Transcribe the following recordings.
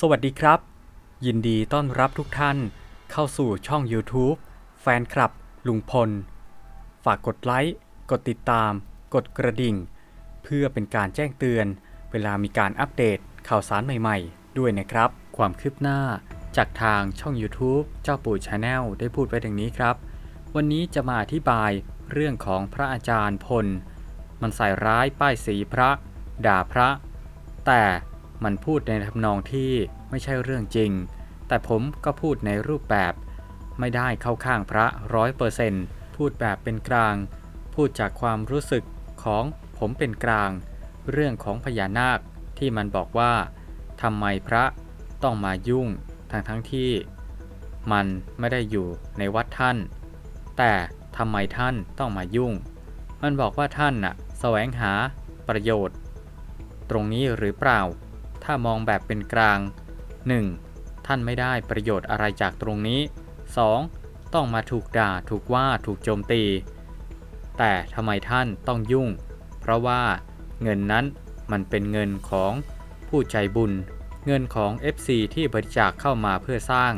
สวัสดีครับ ยินดีต้อนรับทุกท่านเข้าสู่ช่อง YouTube แฟนคลับ ลุงพล ฝากกดไลค์ กดติดตาม กดกระดิ่ง เพื่อเป็นการแจ้งเตือน เวลามีการอัปเดตข่าวสารใหม่ๆ ด้วยนะครับ ความคืบหน้าจากทางช่อง YouTube เจ้าปู่ชาแนลได้พูดไว้ดังนี้ครับ วันนี้จะมาอธิบายเรื่องของพระอาจารย์พล มันใส่ร้ายป้ายสีพระ ด่าพระ แต่ มันพูดในทำนองที่ไม่ใช่เรื่องจริง แต่ผมก็พูดในรูปแบบ ไม่ได้เข้าข้างพระร้อยเปอร์เซนต์พูดแบบเป็นกลาง พูดจากความรู้สึกของผมเป็นกลาง เรื่องของพญานาคที่มันบอกว่าทำไมพระต้องมายุ่งทั้งทั้งที่ มันไม่ได้อยู่ในวัดท่าน แต่ทำไมท่านต้องมายุ่ง มันบอกว่าท่านน่ะแสวงหาประโยชน์ ตรงนี้หรือเปล่า ถ้ามองแบบเป็นกลาง 1. ท่านไม่ได้ประโยชน์อะไรจากตรงนี้ 2. ต้องมาถูกด่าถูกว่าถูกโจมตี แต่ทำไมท่านต้องยุ่ง เพราะว่าเงินนั้นมันเป็นเงินของผู้ใจบุญ เงินของ FC ที่บริจาคเข้ามาเพื่อสร้าง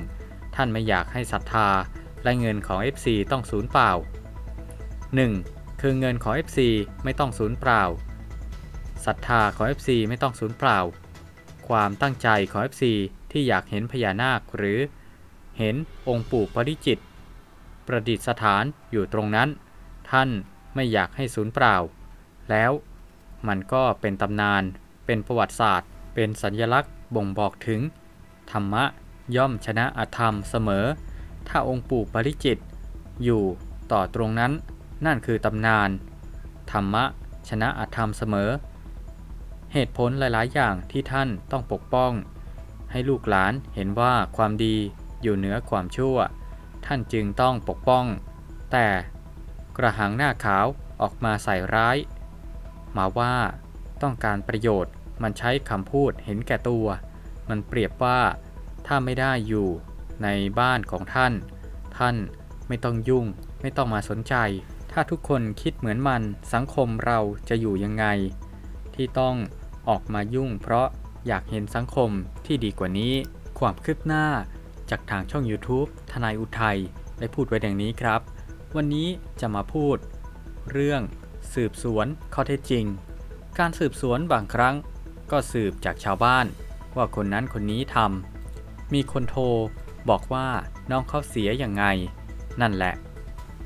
ท่านไม่อยากให้ศรัทธา และเงินของ FC ต้องสูญเปล่า 1. คือเงินของ FC ไม่ต้องสูญเปล่าศรัทธาของ FC ไม่ต้องสูญเปล่า ความตั้งใจของ FC ที่อยากเห็นพญานาคหรือเห็นองค์ปู่ปริจิต ประดิษฐานอยู่ตรงนั้น ท่านไม่อยากให้สูญเปล่า แล้วมันก็เป็นตำนาน เป็นประวัติศาสตร์ เป็นสัญลักษณ์บ่งบอกถึง ธรรมะย่อมชนะอธรรมเสมอ ถ้าองค์ปู่ปริจิต อยู่ต่อตรงนั้นนั่นคือตำนาน ธรรมะชนะอธรรมเสมอ เหตุผลหลาย ๆ อย่างที่ท่านต้องปกป้อง ให้ลูกหลานเห็นว่าความดีอยู่เหนือความชั่ว ท่านจึงต้องปกป้อง แต่กระหังหน้าขาวออกมาใส่ร้าย มาว่าต้องการประโยชน์มันใช้คำพูดเห็นแก่ตัว มันเปรียบว่า ถ้าไม่ได้อยู่ในบ้านของท่าน ท่านไม่ต้องยุ่ง ไม่ต้องมาสนใจ ถ้าทุกคนคิดเหมือนมันสังคมเราจะอยู่ยังไง ที่ต้อง ออกมายุ่งเพราะอยากเห็นสังคมที่ดีกว่านี้ ความคืบหน้าจากทางช่อง YouTube ทนายอุทัยได้พูดไว้ดังนี้ครับ วันนี้จะมาพูด เรื่องสืบสวนข้อเท็จจริง การสืบสวนบางครั้ง ก็สืบจากชาวบ้าน ว่าคนนั้นคนนี้ทำมีคนโทรบอกว่าน้องเขาเสียอย่างไง นั่นแหละ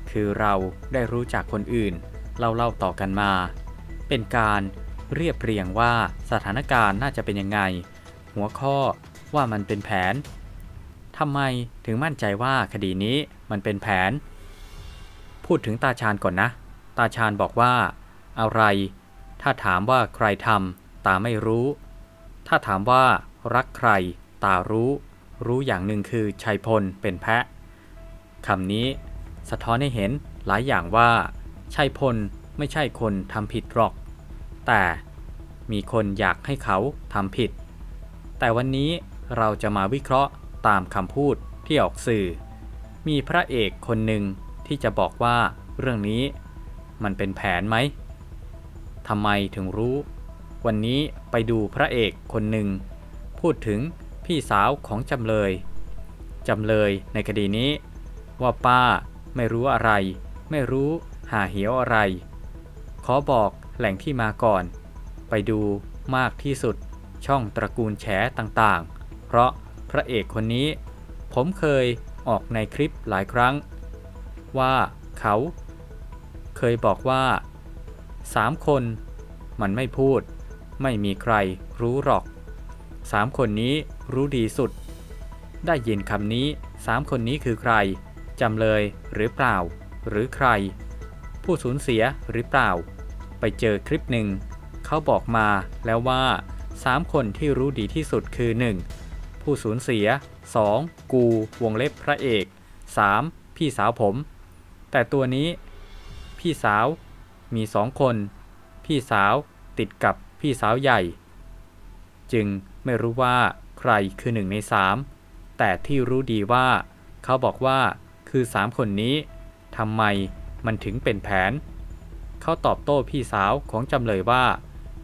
คือเราได้รู้จากคนอื่นเล่าเล่าต่อกันมา เป็นการ เรียบเรียงว่าสถานการณ์น่าจะเป็นยังไง หัวข้อว่ามันเป็นแผนทำไมถึงมั่นใจว่าคดีนี้มันเป็นแผน พูดถึงตาชาญก่อนนะ ตาชาญบอกว่า อะไร ถ้าถามว่าใครทำตาไม่รู้ ถ้าถามว่ารักใคร ตารู้ รู้อย่างหนึ่งคือชัยพลเป็นแพะคำนี้ สะท้อนให้เห็นหลายอย่างว่าชัยพลไม่ใช่คนทำผิดหรอก แต่มีคนอยากให้เขาทำผิด แต่วันนี้เราจะมาวิเคราะห์ตามคำพูดที่ออกสื่อ มีพระเอกคนหนึ่งที่จะบอกว่าเรื่องนี้มันเป็นแผนไหมทำไมถึงรู้ วันนี้ไปดูพระเอกคนหนึ่ง พูดถึงพี่สาวของจำเลย จำเลยในคดีนี้ ว่าป้าไม่รู้อะไร ไม่รู้หาเหวอะไร ขอบอก แหล่งที่มาก่อน ไปดูมากที่สุดช่องตระกูลแฉต่างๆ เพราะพระเอกคนนี้ ผมเคยออกในคลิปหลายครั้ง ว่าเขา เคยบอกว่าสามคนมันไม่พูด ไม่มีใครรู้หรอกสามคนนี้รู้ดีสุด ได้ยินคำนี้สามคนนี้คือใครจำเลยหรือเปล่า หรือใคร ผู้สูญเสียหรือเปล่า ไปเจอคลิปหนึ่ง เขาบอกมาแล้วว่าสามคนที่รู้ดีที่สุดคือ 1. ผู้สูญเสีย 2. กูวงเล็บพระเอก 3. พี่สาวผม แต่ตัวนี้ พี่สาวมีสองคน พี่สาวติดกับพี่สาวใหญ่ จึงไม่รู้ว่าใครคือหนึ่งในสามแต่ที่รู้ดีว่า เขาบอกว่าคือสามคนนี้ทำไมมันถึงเป็นแผน เขาตอบโต้พี่สาวของจำเลยว่า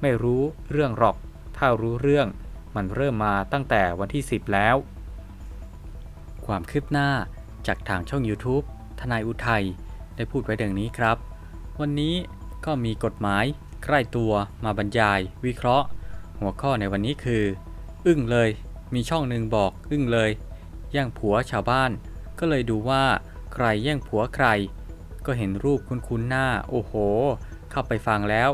ไม่รู้เรื่องหรอก ถ้ารู้เรื่อง มันเริ่มมาตั้งแต่วันที่ 10 แล้ว ความคืบหน้าจากทางช่อง YouTube ทนายอุทัยได้พูดไว้ดังนี้ครับ วันนี้ก็มีกฎหมายใกล้ตัวมาบรรยาย วิเคราะห์ หัวข้อในวันนี้คือ อึ้งเลย มีช่องหนึ่งบอกอึ้งเลย แย่งผัวชาวบ้าน ก็เลยดูว่าใครแย่งผัวใคร ก็เห็นรูปคุ้นๆหน้า โอ้โห เข้าไปฟังแล้ว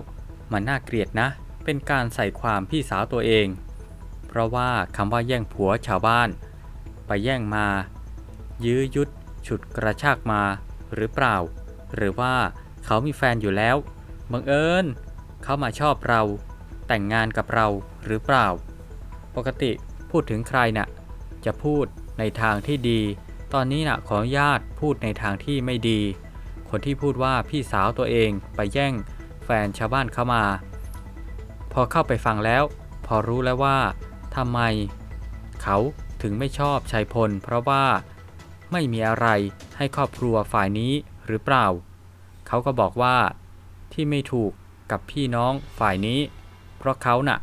มันน่าเกลียดนะ เป็นการใส่ความพี่สาวตัวเอง เพราะว่าคำว่าแย่งผัวชาวบ้าน ไปแย่งมา ยื้อยุด ฉุดกระชากมา หรือเปล่า หรือว่าเขามีแฟนอยู่แล้ว บังเอิญเขามาชอบเรา แต่งงานกับเราหรือเปล่า ปกติพูดถึงใครน่ะ จะพูดในทางที่ดี ตอนนี้น่ะขออนุญาตพูดในทางที่ไม่ดี คนที่พูดว่าพี่สาวตัวเองไปแย่งแฟนชาวบ้านเข้ามา พอเข้าไปฟังแล้ว พอรู้แล้วว่าทำไม เขาถึงไม่ชอบชัยพล เพราะว่าไม่มีอะไรให้ครอบครัวฝ่ายนี้หรือเปล่า เขาก็บอกว่าที่ไม่ถูกกับพี่น้องฝ่ายนี้ เพราะเขาน่ะ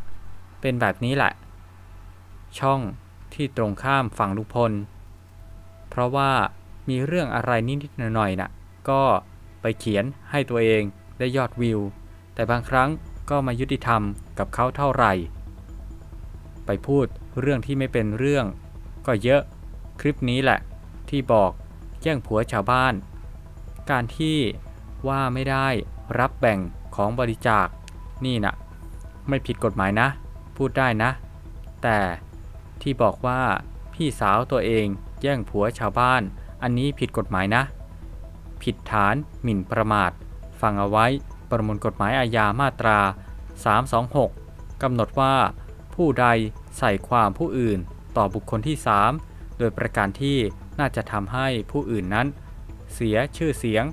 เป็นแบบนี้แหละ ช่องที่ตรงข้ามฝั่งลุงพล เพราะว่ามีเรื่องอะไรนิดๆหน่อยๆน่ะ ก็ไปเขียนให้ตัวเองได้ยอดวิว แต่บางครั้งก็มายุติธรรมกับเขาเท่าไหร่ ไปพูดเรื่องที่ไม่เป็นเรื่อง ก็เยอะคลิปนี้แหละ ที่บอกแย่งผัวชาวบ้าน การที่ว่าไม่ได้รับแบ่งของบริจาคนี่นะไม่ผิดกฎหมายนะ พูดได้นะ แต่ที่บอกว่าพี่สาวตัวเองแย่งผัวชาวบ้าน อันนี้ผิดกฎหมายนะ ผิดฐานหมิ่นประมาท ฟังเอาไว้ประมวลกฎหมายอาญามาตรา 326 กำหนดว่า ผู้ใดใส่ความผู้อื่นต่อบุคคลที่ 3 โดยประการที่น่าจะทำให้ผู้อื่นนั้น เสียชื่อเสียง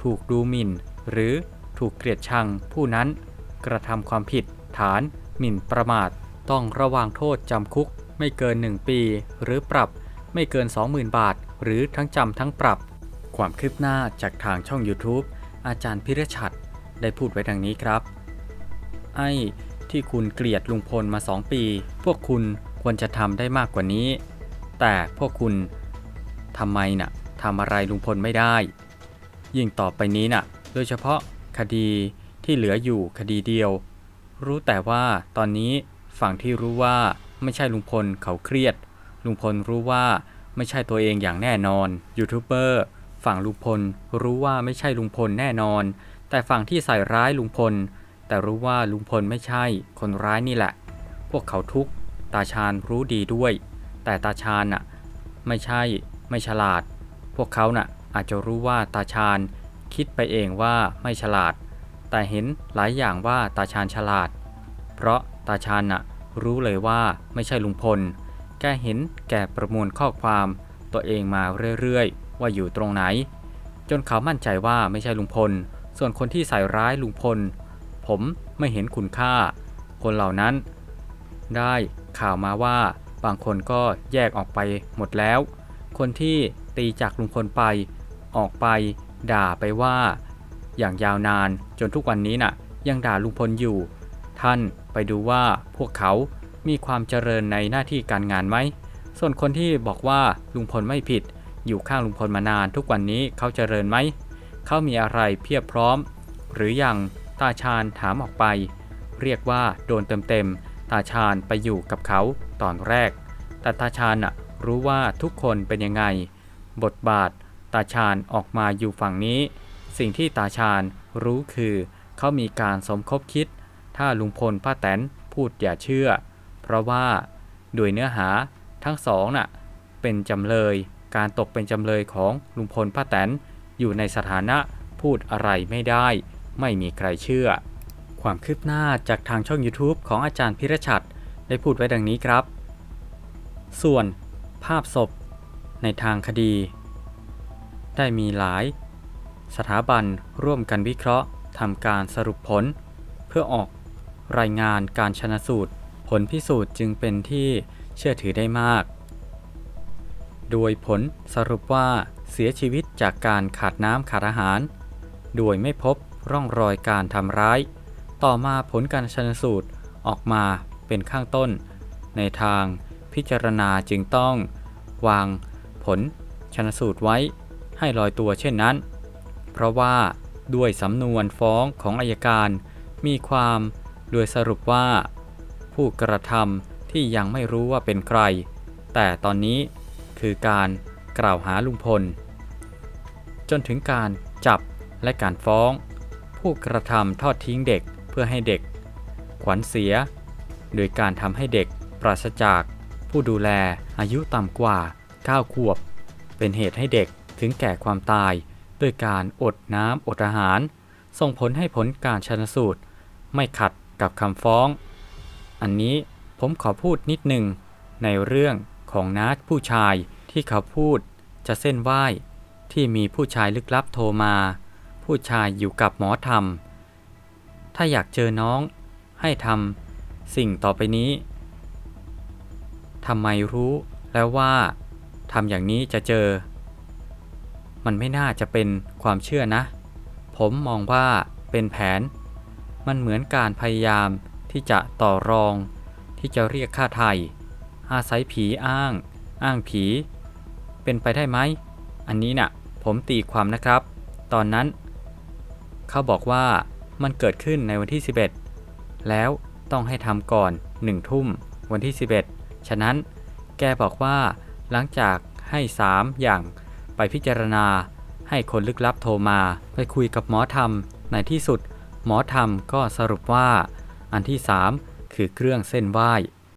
ถูกดูหมิ่น หรือถูกเกลียดชังผู้นั้น กระทำความผิดฐานหมิ่นประมาท ต้องระวางโทษจำคุกไม่เกิน 1 ปี หรือปรับไม่เกิน 20,000 บาท หรือทั้งจำทั้งปรับ ความคืบหน้าจากทางช่อง YouTube อาจารย์พิรชัดได้พูดไว้ดังนี้ครับ ไอ้ที่คุณเกลียดลุงพลมา 2 ปี พวกคุณควรจะทำได้มากกว่านี้ แต่พวกคุณทำไมน่ะทำอะไรลุงพลไม่ได้ ยิ่งต่อไปนี้น่ะ โดยเฉพาะคดีที่เหลืออยู่คดีเดียว รู้แต่ว่าตอนนี้ฝั่งที่รู้ว่าไม่ใช่ลุงพลเขาเครียด ลุงพลรู้ว่าไม่ใช่ตัวเองอย่างแน่นอนยูทูบเบอร์ ฝั่งลุงพลรู้ว่าไม่ใช่ลุงพลแน่นอน แต่ฝั่งที่ใส่ร้ายลุงพล แต่รู้ว่าลุงพลไม่ใช่คนร้ายนี่แหละ พวกเขาทุกตาชาญรู้ดีด้วย แต่ตาชาญน่ะไม่ใช่ไม่ฉลาด พวกเขาน่ะอาจจะรู้ว่าตาชาญคิดไปเองว่าไม่ฉลาด แต่เห็นหลายอย่างว่าตาชาญฉลาด เพราะตาชาญน่ะรู้เลยว่าไม่ใช่ลุงพล แกเห็นแกประมวลข้อความตัวเองมาเรื่อยๆ ว่าอยู่ตรงไหน จนเขามั่นใจว่าไม่ใช่ลุงพล ส่วนคนที่ใส่ร้ายลุงพล ผมไม่เห็นคุณค่า คนเหล่านั้น ได้ข่าวมาว่าบางคนก็แยกออกไปหมดแล้ว คนที่ตีจากลุงพลไป ออกไป ด่าไปว่า อย่างยาวนานจนทุกวันนี้น่ะ ยังด่าลุงพลอยู่ ท่านไปดูว่าพวกเขามีความเจริญในหน้าที่การงานไหม ส่วนคนที่บอกว่าลุงพลไม่ผิด อยู่ข้างลุงพลมานานทุกวันนี้เขาเจริญไหม เขามีอะไรเพียบพร้อม หรืออย่างตาชาญถามออกไป เรียกว่าโดนเต็มๆตาชาญไปอยู่กับเขาตอนแรก แต่ตาชาญน่ะรู้ว่าทุกคนเป็นยังไง บทบาทตาชาญออกมาอยู่ฝั่งนี้ สิ่งที่ตาชาญรู้คือเขามีการสมคบคิด ถ้าลุงพลป้าแตนพูดอย่าเชื่อ เพราะว่าโดยเนื้อหาทั้งสองน่ะเป็นจำเลย การตกเป็นจำเลยของลุงพลป้าแตนอยู่ในสถานะพูดอะไรไม่ได้ ไม่มีใครเชื่อ ความคืบหน้าจากทางช่อง YouTube ของอาจารย์พิรชัดได้พูดไว้ดังนี้ครับ ส่วนภาพศพในทางคดี ได้มีหลาย สถาบันร่วมกันวิเคราะห์ทำการสรุปผล เพื่อออกรายงานการชนะสูตร ผลพิสูจน์จึงเป็นที่เชื่อถือได้มาก โดยผลสรุปว่าเสียชีวิตจากการขาดน้ำขาดอาหาร โดยไม่พบร่องรอยการทำร้าย ต่อมาผลการชนสูตรออกมาเป็นข้างต้น ในทางพิจารณาจึงต้อง วางผลชนสูตรไว้ให้ลอยตัวเช่นนั้น เพราะว่าด้วยสำนวนฟ้องของอายการมีความโดยสรุปว่า ผู้กระทำที่ยังไม่รู้ว่าเป็นใคร แต่ตอนนี้ คือการกล่าวหาลุงพล จนถึงการจับและการฟ้อง ผู้กระทำทอดทิ้งเด็กเพื่อให้เด็ก ขวัญเสีย โดยการทำให้เด็กปราศจาก ผู้ดูแลอายุต่ำกว่า 9 ขวบ เป็นเหตุให้เด็กถึงแก่ความตาย ด้วยการอดน้ำอดอาหาร ส่งผลให้ผลการชนสูตร ไม่ขัดกับคำฟ้อง อันนี้ผมขอพูดนิดหนึ่งในเรื่อง ของน้าผู้ชายที่เขาพูดจะเส้นไหว้ที่มีผู้ชายลึกลับโทรมา ผู้ชายอยู่กับหมอธรรม ถ้าอยากเจอน้องให้ทำสิ่งต่อไปนี้ทำไมรู้แล้วว่าทำอย่างนี้จะเจอ มันไม่น่าจะเป็นความเชื่อนะ ผมมองว่าเป็นแผน มันเหมือนการพยายามที่จะต่อรอง ที่จะเรียกค่าไทย อาศัยผีอ้าง อ้างผี เป็นไปได้ไหม อันนี้น่ะ ผมตีความนะครับ ตอนนั้น เขาบอกว่ามันเกิดขึ้นในวันที่ 11 แล้วต้องให้ทำก่อน1ทุ่มวันที่ 11 ฉะนั้นแกบอกว่าหลังจากให้ 3 อย่างไปพิจารณา ให้คนลึกลับโทรมา ไปคุยกับหมอธรรม ในที่สุด หมอธรรมก็สรุปว่า อันที่ 3 คือเครื่องเส้นไหว้